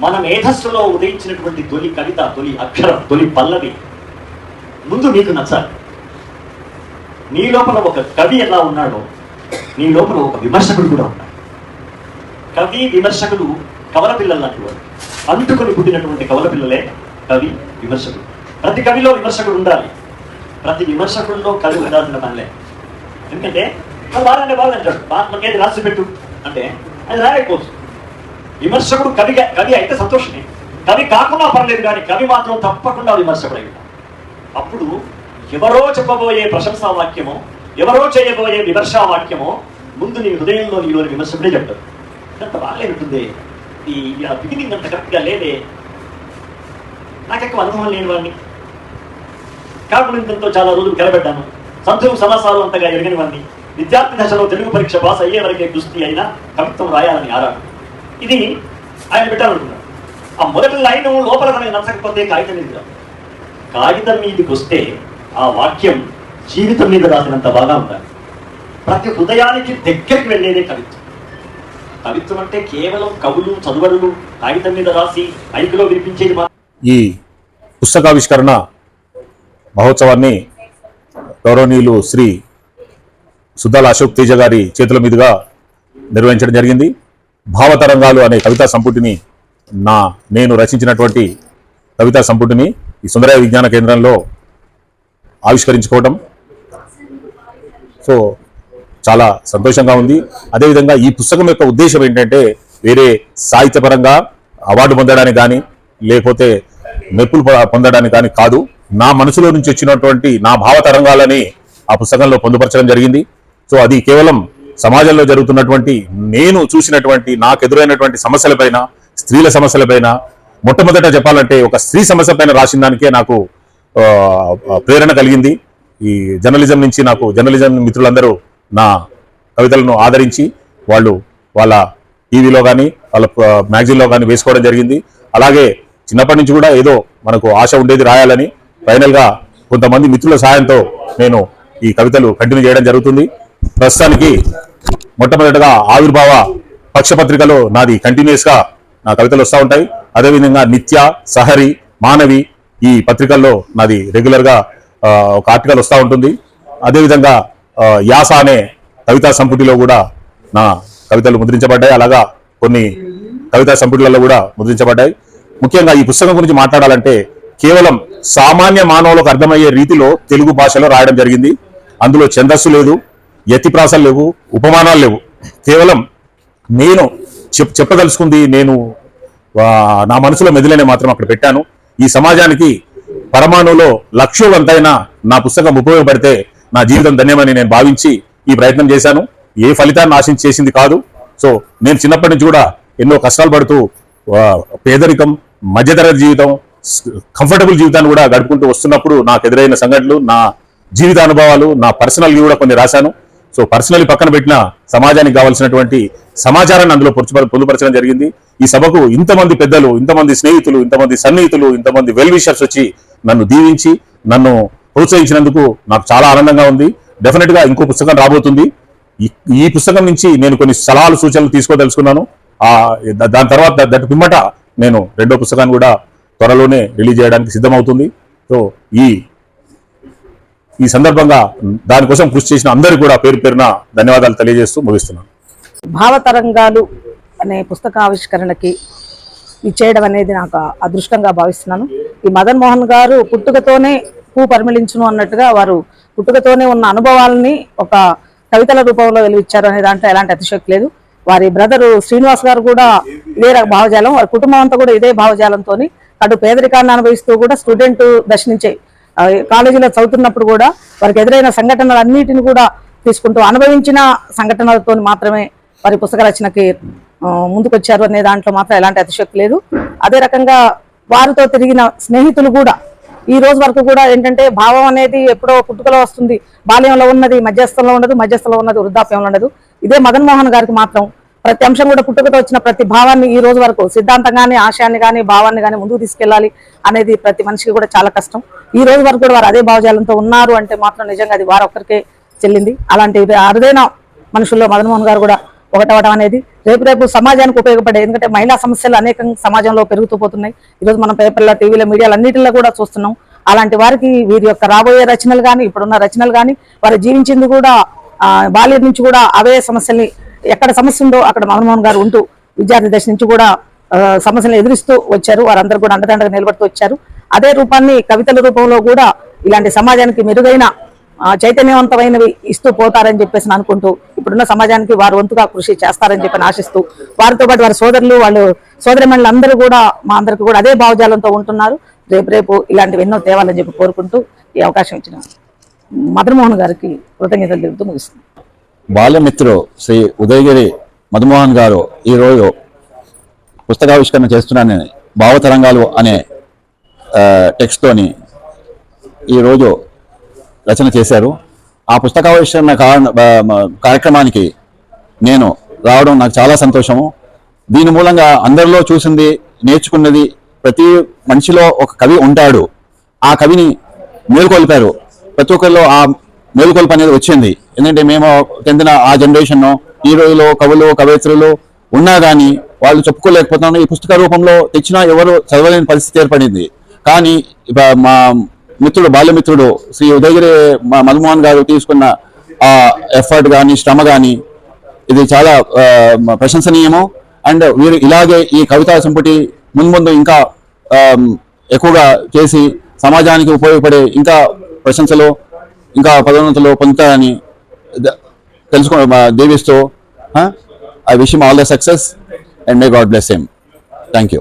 మన మేధస్సులో ఉదయించినటువంటి తొలి కవిత తొలి అక్షరం తొలి పల్లవి ముందు నీకు నచ్చాలి. నీ లోపల ఒక కవి ఎలా ఉన్నాడో నీ లోపల ఒక విమర్శకుడు కూడా ఉన్నాడు. కవి విమర్శకుడు కవల పిల్లలు లాంటి వాడు. అంటుకొని పుట్టినటువంటి కవల పిల్లలే కవి విమర్శకుడు. ప్రతి కవిలో విమర్శకుడు ఉండాలి. ప్రతి విమర్శకుల్లో కవి ఉండాల్సిన పనిలే. ఎందుకంటే "ఆ, బాగానే బాగా అంటాడు. బాగా మనకేది రాసి పెట్టు అంటే అది రాయకపోవచ్చు. విమర్శకుడు కవి కవి అయితే సంతోషమే. కవి కాకుండా పర్లేదు కానీ కవి మాత్రం తప్పకుండా విమర్శకుడు అయి అప్పుడు ఎవరో చెప్పబోయే ప్రశంసా వాక్యమో ఎవరో చేయబోయే విమర్శా వాక్యమో ముందు నీ హృదయంలో నీలోని విమర్శకుడే చెప్తారు అంత బాగాలే ఉంటుంది ఈ బిగినింగ్ అంత కరెక్ట్గా లేదే. నాకు ఎక్కువ అనుభవం లేని వాడిని. కాకునింతంతో చాలా రోజులు కలబెట్టాను సంతులు సమాసాలు అంతగా ఎరగని వాడిని. విద్యార్థి దశలో తెలుగు పరీక్ష పాస్ అయ్యే వరకే దృష్టి అయినా కవిత్వం రాయాలని ఆరాడు ఇది ఆయన పెట్టాలనుకున్నాడు ఆ మొదటి లైన్ లోపల మనకి నచ్చకపోతే కాగితం మీద. కాగితం మీదకి వస్తే ఆ వాక్యం జీవితం మీద రాసినంత బాగా ఉండాలి. ప్రతి హృదయానికి దగ్గరికి వెళ్ళేదే కవిత్వం. కవిత్వం అంటే కేవలం కవులు చదువరులు కాగితం మీద రాసి మైకులో వినిపించేది ఈ పుస్తకావిష్కరణ మహోత్సవాన్ని గౌరవనీయులు శ్రీ సుద్దాల అశోక్ తేజ గారి చేతుల మీదుగా నిర్వహించడం జరిగింది. భావతరంగాలు అనే కవితా సంపుటిని నా నేను రచించినటువంటి కవితా సంపుటిని ఈ సుందరయ్య విజ్ఞాన కేంద్రంలో ఆవిష్కరించుకోవటం. సో చాలా సంతోషంగా ఉంది. అదేవిధంగా ఈ పుస్తకం యొక్క ఉద్దేశం ఏంటంటే వేరే సాహిత్యపరంగా అవార్డు పొందడానికి కానీ లేకపోతే మెప్పులు పొందడానికి కానీ కాదు. నా మనసులో నుంచి వచ్చినటువంటి నా భావ తరంగాలని ఆ పుస్తకంలో పొందుపరచడం జరిగింది. సో అది కేవలం సమాజంలో జరుగుతున్నటువంటి నేను చూసినటువంటి నాకు ఎదురైనటువంటి సమస్యలపైన స్త్రీల సమస్యలపైన మొట్టమొదట చెప్పాలంటే ఒక స్త్రీ సమస్య పైన రాసిన దానికే నాకు ప్రేరణ కలిగింది. ఈ జర్నలిజం నుంచి నాకు జర్నలిజం మిత్రులందరూ నా కవితలను ఆదరించి వాళ్ళు వాళ్ళ టీవీలో కానీ వాళ్ళ మ్యాగజైన్లో కానీ వేసుకోవడం జరిగింది. అలాగే చిన్నప్పటి నుంచి కూడా ఏదో మనకు ఆశ ఉండేది రాయాలని ఫైనల్గా కొంతమంది మిత్రుల సహాయంతో నేను ఈ కవితలు కంటిన్యూ చేయడం జరుగుతుంది. ప్రస్తుతానికి మొట్టమొదటిగా ఆవిర్భావ పక్షపత్రికలో నాది కంటిన్యూస్గా నా కవితలు వస్తూ ఉంటాయి. అదేవిధంగా నిత్య సహరి మానవి ఈ పత్రికల్లో నాది రెగ్యులర్గా ఒక ఆర్టికల్ వస్తూ ఉంటుంది. అదేవిధంగా యాస అనే కవితా సంపుటిలో కూడా నా కవితలు ముద్రించబడ్డాయి. అలాగా కొన్ని కవితా సంపుటిలలో కూడా ముద్రించబడ్డాయి. ముఖ్యంగా ఈ పుస్తకం గురించి మాట్లాడాలంటే కేవలం సామాన్య మానవులకు అర్థమయ్యే రీతిలో తెలుగు భాషలో రాయడం జరిగింది. అందులో ఛందస్సు లేదు. ఎత్తిప్రాసాలు లేవు ఉపమానాలు లేవు. కేవలం నేను చెప్ చెప్పదలుచుకుంది నేను నా మనసులో మెదిలేనే మాత్రం అక్కడ పెట్టాను. ఈ సమాజానికి పరమాణువులో లక్ష్యవంతైన నా పుస్తకం ఉపయోగపడితే నా జీవితం ధన్యమని నేను భావించి ఈ ప్రయత్నం చేశాను. ఏ ఫలితాన్ని ఆశించి చేసింది కాదు. సో నేను చిన్నప్పటి నుంచి కూడా ఎన్నో కష్టాలు పడుతూ పేదరికం మధ్యతరగతి జీవితం కంఫర్టబుల్ జీవితాన్ని కూడా గడుపుకుంటూ వస్తున్నప్పుడు నాకు ఎదురైన సంఘటనలు నా జీవిత అనుభవాలు నా పర్సనల్ కూడా కొన్ని రాశాను. సో పర్సనల్ పక్కన పెట్టిన సమాజానికి కావాల్సినటువంటి సమాచారాన్ని అందులో పొరుచు పొందుపరచడం జరిగింది. ఈ సభకు ఇంతమంది పెద్దలు ఇంతమంది స్నేహితులు ఇంతమంది సన్నిహితులు ఇంతమంది వెల్ విషర్స్ వచ్చి నన్ను దీవించి నన్ను ప్రోత్సహించినందుకు నాకు చాలా ఆనందంగా ఉంది. డెఫినెట్గా ఇంకో పుస్తకం రాబోతుంది. ఈ- పుస్తకం నుంచి నేను కొన్ని సలహాలు సూచనలు తీసుకోదలుచుకున్నాను. దాని తర్వాత దట్ పిమ్మట నేను రెండో పుస్తకాన్ని కూడా త్వరలోనే రిలీజ్ చేయడానికి సిద్ధమవుతుంది. సో ఈ ఈ సందర్భంగా దానికోసం కృషి చేసిన అందరికీ కూడా పేరు పేరున ధన్యవాదాలు తెలియజేస్తూ ముగిస్తున్నాను. భావతరంగాలు అనే పుస్తక ఆవిష్కరణకి ఇచ్చేయడం అనేది నాకు అదృష్టంగా భావిస్తున్నాను. ఈ మదన్ మోహన్ గారు పుట్టుకతోనే పూ పరిమళించును అన్నట్టుగా వారు పుట్టుకతోనే ఉన్న అనుభవాలని ఒక కవితల రూపంలో వెలివిచ్చారు అనే దాంట్లో ఎలాంటి అతిశక్తి లేదు. వారి బ్రదరు శ్రీనివాస్ గారు కూడా ఇదే భావజాలం వారి కుటుంబం అంతా కూడా ఇదే భావజాలంతో అటు పేదరికాన్ని అనుభవిస్తూ కూడా స్టూడెంట్ దశ నుంచే కాలేజీలో చదువుతున్నప్పుడు కూడా వారికి ఎదురైన సంఘటనలు అన్నిటిని కూడా తీసుకుంటూ అనుభవించిన సంఘటనలతో మాత్రమే వారి పుస్తక రచనకి ముందుకొచ్చారు అనే దాంట్లో మాత్రం ఎలాంటి అతిశక్తి లేదు. అదే రకంగా వారితో తిరిగిన స్నేహితులు కూడా ఈ రోజు వరకు కూడా ఏంటంటే భావం అనేది ఎప్పుడో పుట్టుకలో వస్తుంది. బాల్యంలో ఉన్నది మధ్యస్థంలో ఉండదు మధ్యస్థంలో ఉన్నది వృద్ధాప్యంలో ఉండదు ఇదే మదన్ మోహన్ గారికి మాత్రం ప్రతి అంశం కూడా పుట్టుకతో వచ్చిన ప్రతి భావాన్ని ఈ రోజు వరకు సిద్ధాంతంగానే ఆశయాన్ని కానీ భావాన్ని కానీ ముందుకు తీసుకెళ్ళాలి అనేది ప్రతి మనిషికి కూడా చాలా కష్టం. ఈ రోజు వరకు కూడా వారు అదే భావజాలంతో ఉన్నారు అంటే మాత్రం నిజంగా అది వారు ఒక్కరికే చెల్లింది. అలాంటి అరుదైన మనుషుల్లో మదన్మోహన్ గారు కూడా ఒకటవడం అనేది. రేపు రేపు సమాజానికి ఉపయోగపడే ఎందుకంటే మహిళా సమస్యలు అనేక సమాజంలో పెరుగుతూ పోతున్నాయి. ఈరోజు మనం పేపర్లో టీవీలో మీడియాలో అన్నిటిలో కూడా చూస్తున్నాం. అలాంటి వారికి వీరి యొక్క రాబోయే రచనలు కానీ ఇప్పుడున్న రచనలు కానీ వారు జీవించింది కూడా బాల్యం నుంచి కూడా అవే సమస్యల్ని ఎక్కడ సమస్య ఉందో అక్కడ మదన్మోహన్ గారు ఉంటూ విద్యార్థి దశ నుంచి కూడా సమస్యలు సమస్యలను ఎదురిస్తూ వచ్చారు. వారందరూ కూడా అండదండగా నిలబడుతూ వచ్చారు. అదే రూపాన్ని కవితల రూపంలో కూడా ఇలాంటి సమాజానికి మెరుగైన చైతన్యవంతమైనవి ఇస్తూ పోతారని చెప్పేసి అనుకుంటూ ఇప్పుడున్న సమాజానికి వారు వంతుగా కృషి చేస్తారని చెప్పి ఆశిస్తూ వారితో పాటు వారి సోదరులు వాళ్ళు సోదరిమణులు అందరూ కూడా మా అందరికి కూడా అదే భావజాలంతో ఉంటున్నారు. రేపు రేపు ఇలాంటివి ఎన్నో తేవాలని చెప్పి కోరుకుంటూ ఈ అవకాశం ఇచ్చిన మదన్మోహన్ గారికి కృతజ్ఞతలు తెలుపుతూ ముగిస్తుంది బాల్యమిత్రుడు శ్రీ ఉదయగిరి మధుమోహన్ గారు ఈరోజు పుస్తకావిష్కరణ చేస్తున్నానని భావతరంగాలు అనే ఆ, టెక్స్ట్తోని ఈరోజు రచన చేశారు. ఆ పుస్తకావిష్కరణ కారణ కార్యక్రమానికి నేను రావడం నాకు చాలా సంతోషము. దీని మూలంగా అందరిలో చూసింది నేర్చుకున్నది ప్రతి మనిషిలో ఒక కవి ఉంటాడు. ఆ కవిని మేలుకొల్పారు. ప్రతి ఒక్కరిలో ఆ మేలుకొల్పు అనేది వచ్చింది. ఎందుకంటే మేము చెందిన ఆ జనరేషన్ ఈ రోజులో కవులు కవయిత్రులు ఉన్నా కానీ వాళ్ళు చెప్పుకోలేకపోతున్నాను ఈ పుస్తక రూపంలో తెచ్చినా ఎవరు చదవలేని పరిస్థితి ఏర్పడింది. కానీ మా మిత్రుడు బాల్యమిత్రుడు శ్రీ ఉదయగిరి మా మధుమోహన్ గారు తీసుకున్న ఆ ఎఫర్ట్ కానీ శ్రమ కానీ ఇది చాలా ప్రశంసనీయము. అండ్ వీరు ఇలాగే ఈ కవితా సంపుటి ముందు ముందు ఇంకా ఎక్కువగా చేసి సమాజానికి ఉపయోగపడే ఇంకా ప్రశంసలు ఇంకా పదోన్నతులు పొందుతారని తెలుసుకో మా- దీవిస్తూ I wish all the success and may God bless him thank you